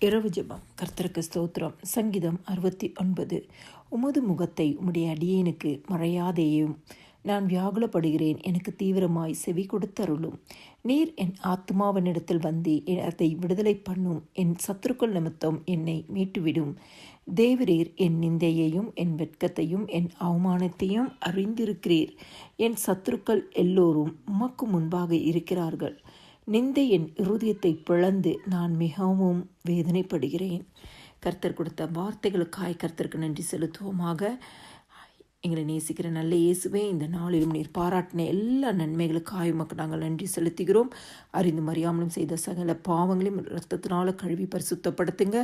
இரவு ஜெபம். கர்த்தருக்கு ஸ்தோத்திரம். சங்கீதம் அறுபத்தி ஒன்பது. உமது முகத்தை உம்முடைய அடியேனுக்கு மறையாதேயும். நான் வியாகுலப்படுகிறேன். எனக்கு தீவிரமாய் செவி கொடுத்தருளும். நீர் என் ஆத்மாவனிடத்தில் வந்து அதை விடுதலை பண்ணும். என் சத்துருக்கள் நிமித்தம் என்னை மீட்டுவிடும். தேவரீர் என் நிந்தையையும் என் வெட்கத்தையும் என் அவமானத்தையும் அறிந்திருக்கிறீர். என் சத்துருக்கள் எல்லோரும் உமக்கு முன்பாக இருக்கிறார்கள். நிந்தை என் இருதயத்தை பிளந்து நான் மிகவும் வேதனைப்படுகிறேன். கர்த்தர் கொடுத்த வார்த்தைகளுக்காய் கர்த்தருக்கு நன்றி செலுத்துவோமாக. எங்களை நேசிக்கிற நல்ல இயேசுவே இந்த நாளிலும் நீர் பாராட்டின எல்லா நன்மைகளுக்காக உமக்கு நாங்கள் நன்றி செலுத்துகிறோம். அறிந்து மறியாமலும் செய்த சகல பாவங்களையும் ரத்தத்தினால கழுவி பரிசுத்தப்படுத்துங்க.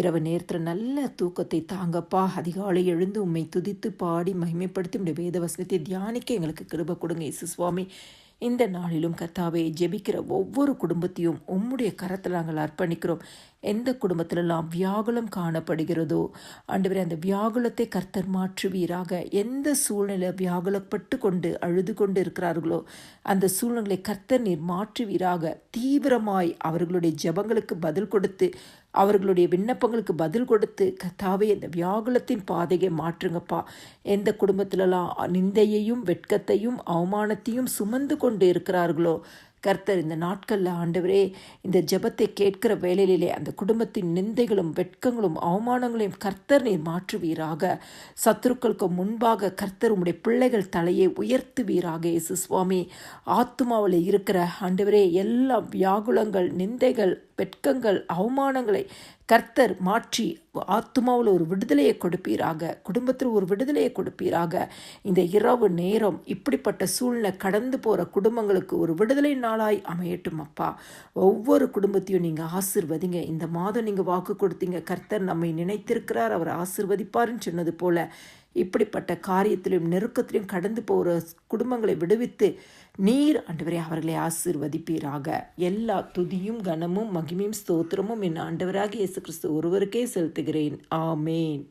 இரவு நேரத்தில் நல்ல தூக்கத்தை தாங்கப்பா. அதிகாலை எழுந்து உம்மை துதித்து பாடி மகிமைப்படுத்தி உடைய வேத வசனத்தை தியானிக்க எங்களுக்கு கிருப கொடுங்க. இயேசு சுவாமி இந்த நாளிலும் கத்தாவை ஜெபிக்கிற ஒவ்வொரு குடும்பத்தையும் உம்முடைய கரத்தில் நாங்கள் அர்ப்பணிக்கிறோம். எந்த குடும்பத்திலெல்லாம் வியாகுலம் காணப்படுகிறதோ ஆண்டவரே அந்த வியாகுலத்தை கர்த்தர் மாற்றுவீராக. எந்த சூழ்நிலை வியாகுலப்பட்டு கொண்டு அழுது கொண்டு இருக்கிறார்களோ அந்த சூழ்நிலை கர்த்தர் நீர் மாற்றுவீராக. தீவிரமாய் அவர்களுடைய ஜபங்களுக்கு பதில் கொடுத்து அவர்களுடைய விண்ணப்பங்களுக்கு பதில் கொடுத்து கத்தாவே இந்த வியாகுலத்தின் பாதையை மாற்றுங்கப்பா. எந்த குடும்பத்திலலாம் நிந்தையையும் வெட்கத்தையும் அவமானத்தையும் சுமந்து கொண்டு கொண்டு இருக்கிறார்களோ? கர்த்தர் இந்த நாட்களில் ஆண்டவரே இந்த ஜபத்தை கேட்கிற வேலையிலே அந்த குடும்பத்தின் நிந்தைகளும் வெட்கங்களும் அவமானங்களையும் கர்த்தர் நீர் மாற்றுவீராக. சத்துருக்களுக்கு முன்பாக கர்த்தர் உம்முடைய பிள்ளைகள் தலையை உயர்த்துவீராக இயேசு சுவாமி. ஆத்மாவில் இருக்கிற ஆண்டவரே எல்லா வியாகுலங்கள் நிந்தைகள் வெட்கங்கள் அவமானங்களை கர்த்தர் மாற்றி ஆத்மாவில் ஒரு விடுதலையை கொடுப்பீராக குடும்பத்தில் ஒரு விடுதலையை கொடுப்பீராக. இந்த இரவு நேரம் இப்படிப்பட்ட சூழ்நிலை கடந்து போகிற குடும்பங்களுக்கு ஒரு விடுதலை நாளாய் அமையட்டும் அப்பா ஒவ்வொரு குடும்பத்தையும் நீங்கள் ஆசிர்வதிங்க. இந்த மாதம் நீங்கள் வாக்கு கொடுத்தீங்க. கர்த்தர் நம்மை நினைத்திருக்கிறார். அவர் ஆசிர்வதிப்பாருன்னு சொன்னது போல இப்படிப்பட்ட காரியத்திலும் நெருக்கத்திலும் கடந்து போகிற குடும்பங்களை விடுவித்து நீர் ஆண்டவரே அவர்களை ஆசிர்வதிப்பீராக. எல்லா துதியும் கனமும் மகிமையும் ஸ்தோத்திரமும் என் ஆண்டவராக இயேசு கிறிஸ்து ஒருவருக்கே செலுத்துகிறேன். ஆமேன்.